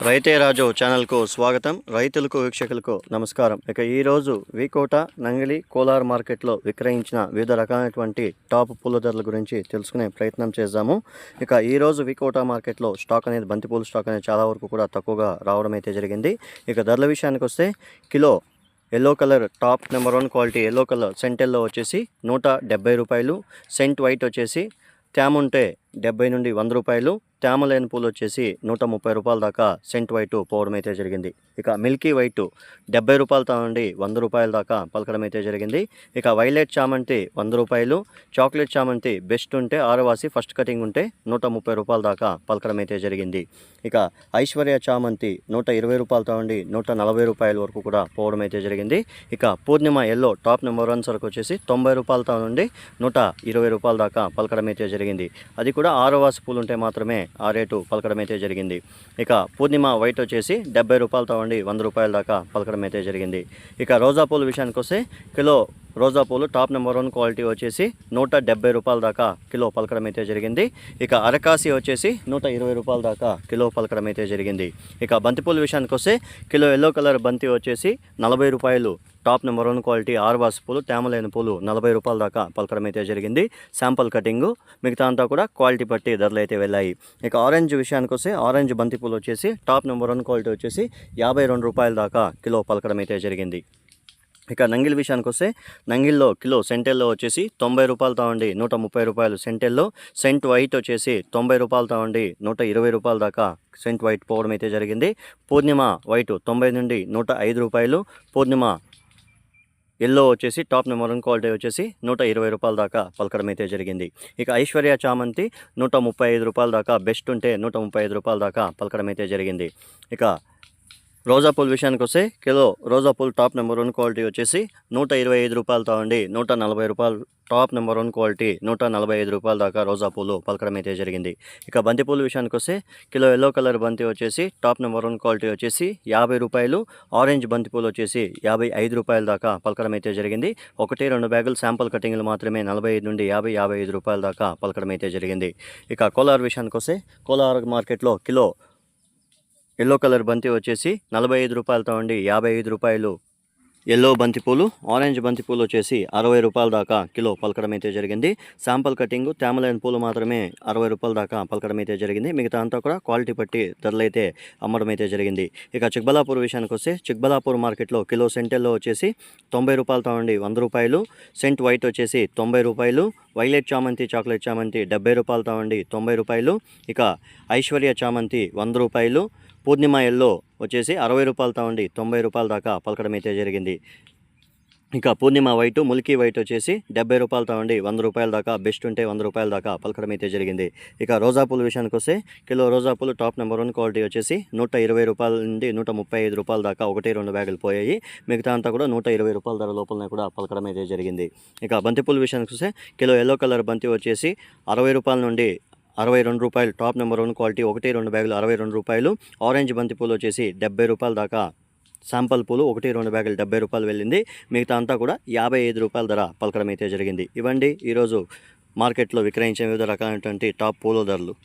రైతే రాజు ఛానల్కు స్వాగతం. రైతులకు వీక్షకులకు నమస్కారం. ఇక ఈరోజు వీకోట నంగిలి కోలార్ మార్కెట్లో విక్రయించిన వివిధ రకాలైనటువంటి టాప్ పూల ధరల గురించి తెలుసుకునే ప్రయత్నం చేద్దాము. ఇక ఈరోజు వీకోట మార్కెట్లో స్టాక్ అనేది బంతిపూల స్టాక్ అనేది చాలా వరకు కూడా తక్కువగా రావడం అయితే జరిగింది. ఇక ధరల విషయానికి వస్తే kilo yellow colour top number one quality yellow colour సెంటెల్లో వచ్చేసి నూట డెబ్బై రూపాయలు సెంట్ వైట్ వచ్చేసి తేమ ఉంటే డెబ్బై నుండి వంద రూపాయలు తేమలేని పూలు వచ్చేసి నూట ముప్పై రూపాయల దాకా సెంట్ వైట్ పోవడం అయితే జరిగింది. ఇక మిల్కీ వైట్ డెబ్బై రూపాయలతో నుండి వంద రూపాయల దాకా పలకడం అయితే జరిగింది. ఇక వైలెట్ చామంతి వంద రూపాయలు చాక్లెట్ చామంతి బెస్ట్ ఉంటే ఆరవాసి ఫస్ట్ కటింగ్ ఉంటే నూట ముప్పై రూపాయల దాకా పలకడం అయితే జరిగింది. ఇక ఐశ్వర్య చామంతి నూట ఇరవై రూపాయలతో నుండి నూట నలభై రూపాయల వరకు కూడా పోవడం అయితే జరిగింది. ఇక Purnima yellow top number one సరకు వచ్చేసి తొంభై రూపాయలతో నుండి నూట ఇరవై రూపాయల దాకా పలకడం అయితే జరిగింది. అది కూడా కూడా ఆరవాసి పూలు ఉంటే మాత్రమే ఆ రేటు పలకడం అయితే జరిగింది. ఇక పూర్ణిమ వైట్ వచ్చేసి డెబ్బై రూపాయలతో ఉండి వంద రూపాయల దాకా పలకడం అయితే జరిగింది. ఇక రోజా పూల విషయానికి వస్తే కిలో రోజా పూలు టాప్ నెంబర్ వన్ క్వాలిటీ వచ్చేసి నూట డెబ్బై రూపాయల దాకా కిలో పలకడం అయితే జరిగింది. ఇక అరకాసి వచ్చేసి నూట ఇరవై రూపాయల దాకా కిలో పలకడం అయితే జరిగింది. ఇక బంతిపూల విషయానికి వస్తే కిలో ఎల్లో కలర్ బంతి వచ్చేసి నలభై రూపాయలు. టాప్ నెంబర్ వన్ క్వాలిటీ ఆర్వాస్ పూలు తేమలేని పూలు నలభై రూపాయల దాకా పలకడం అయితే జరిగింది. శాంపుల్ కటింగు మిగతా అంతా కూడా క్వాలిటీ బట్టి ధరలు అయితే వెళ్ళాయి. ఇక ఆరెంజ్ విషయానికి వస్తే ఆరెంజ్ బంతి పూలు వచ్చేసి టాప్ నెంబర్ వన్ క్వాలిటీ వచ్చేసి యాభై రెండు రూపాయల దాకా కిలో పలకడం అయితే జరిగింది. ఇక నంగిల్ విషయానికి వస్తే నంగిల్లో కిలో సెంటెల్లో వచ్చేసి తొంభై రూపాయలతో ఉండి నూట ముప్పై రూపాయలు. సెంటెల్లో సెంట్ వైట్ వచ్చేసి తొంభై రూపాయలతో ఉండి నూట ఇరవై రూపాయల దాకా సెంట్ వైట్ పోవడం అయితే జరిగింది. పూర్ణిమ వైట్ తొంభై నుండి నూట ఐదు రూపాయలు. పూర్ణిమ ఎల్లో వచ్చేసి టాప్ నెంబర్ వన్ క్వాలిటీ వచ్చేసి నూట ఇరవై రూపాయల దాకా పలకడం అయితే జరిగింది. ఇక ఐశ్వర్య చామంతి నూట ముప్పై ఐదు రూపాయల దాకా బెస్ట్ ఉంటే నూట ముప్పై ఐదు రూపాయల దాకా పలకడం అయితే జరిగింది. ఇక రోజా పూల విషయానికి వస్తే కిలో రోజా పూల్ టాప్ నెంబర్ వన్ క్వాలిటీ వచ్చేసి నూట ఇరవై ఐదు రూపాయలతో ఉండి నూట నలభై రూపాయలు టాప్ నెంబర్ వన్ క్వాలిటీ నూట నలభై ఐదు రూపాయల దాకా రోజా పూలు పలకడం అయితే జరిగింది. ఇక బంతి పూల విషయానికి వస్తే కిలో ఎల్లో కలర్ బంతి వచ్చేసి టాప్ నెంబర్ వన్ క్వాలిటీ వచ్చేసి యాభై రూపాయలు ఆరెంజ్ బంతి పూలు వచ్చేసి యాభై ఐదు రూపాయల దాకా పలకడం అయితే జరిగింది. ఒకటి రెండు బ్యాగులు శాంపుల్ కటింగ్లు మాత్రమే నలభై ఐదు నుండి యాభై యాభై ఐదు రూపాయల దాకా పలకడం అయితే జరిగింది. ఇక కోలార్ విషయానికి వస్తే కోలార్ మార్కెట్లో కిలో ఎల్లో కలర్ బంతి వచ్చేసి నలభై ఐదు రూపాయలతో ఉండి యాభై ఐదు రూపాయలు. ఎల్లో బంతిపూలు ఆరెంజ్ బంతిపూలు వచ్చేసి అరవై రూపాయల దాకా కిలో పలకడం అయితే జరిగింది. శాంపుల్ కటింగ్ తేమలైన పూలు మాత్రమే అరవై రూపాయల దాకా పలకడం అయితే జరిగింది. మిగతా అంతా కూడా క్వాలిటీ పట్టి ధరలు అయితే అమ్మడం అయితే జరిగింది. ఇక చిక్బలాపూర్ విషయానికి వస్తే చిక్బలాపూర్ మార్కెట్లో కిలో సెంటెల్లో వచ్చేసి తొంభై రూపాయలతో ఉండి వంద రూపాయలు సెంట్ వైట్ వచ్చేసి తొంభై రూపాయలు వైలెట్ చామంతి చాక్లెట్ చామంతి డెబ్బై రూపాయలతో ఉండి తొంభై రూపాయలు ఇక ఐశ్వర్య చామంతి వంద రూపాయలు పూర్ణిమ ఎల్లో వచ్చేసి అరవై రూపాయలతో ఉండి తొంభై రూపాయల దాకా పలకడం అయితే జరిగింది. ఇంకా పూర్ణిమ వైట్ ముల్కీ వైట్ వచ్చేసి డెబ్బై రూపాయలతో ఉండి వంద రూపాయల దాకా బెస్ట్ ఉంటే వంద రూపాయల దాకా పలకడం అయితే జరిగింది. ఇక రోజా పూలు విషయానికి వస్తే కిలో రోజా పూలు టాప్ నెంబర్ వన్ క్వాలిటీ వచ్చేసి నూట ఇరవై రూపాయల నుండి నూట ముప్పై ఐదు రూపాయల దాకా ఒకటి రెండు బ్యాగులు పోయాయి. మిగతా అంతా కూడా నూట ఇరవై రూపాయల ధర లోపలనే కూడా పలకడం అయితే జరిగింది. ఇక బంతి పూల విషయానికి వస్తే కిలో ఎల్లో కలర్ బంతి వచ్చేసి అరవై రూపాయల నుండి అరవై రెండు రూపాయలు టాప్ నెంబర్ వన్ క్వాలిటీ ఒకటి రెండు బ్యాగులు అరవై రెండు రూపాయలు. ఆరెంజ్ బంతి పూలు వచ్చేసి డెబ్బై రూపాయల దాకా శాంపల్ పూలు ఒకటి రెండు బ్యాగులు డెబ్బై రూపాయలు వెళ్ళింది. మిగతా అంతా కూడా యాభై ఐదు రూపాయల ధర పలకడం అయితే జరిగింది. ఇవ్వండి ఈరోజు మార్కెట్లో విక్రయించే వివిధ రకాలైనటువంటి టాప్ పూల ధరలు.